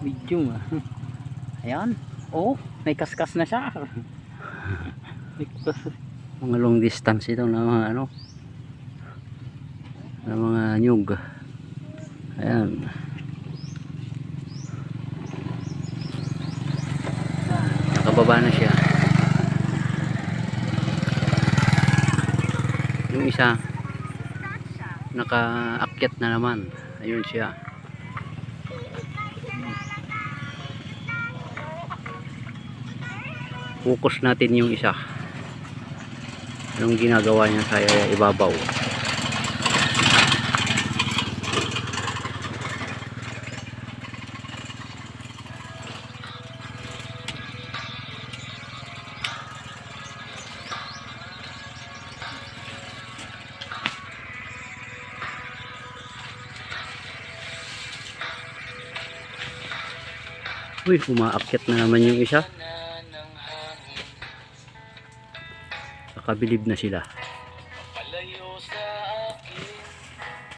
medium. ah. Ayan. Oh, may kaskas na siya. Mga long distance ito na mga ano. Na mga nyug. Ayan. Nakababa na siya. Yung isa nakaakyat na naman. Ayun siya. Focus natin yung isa. Anong ginagawa niya sa ibabaw? Uy, umaakyat na naman yung isa. nakakabilib na sila.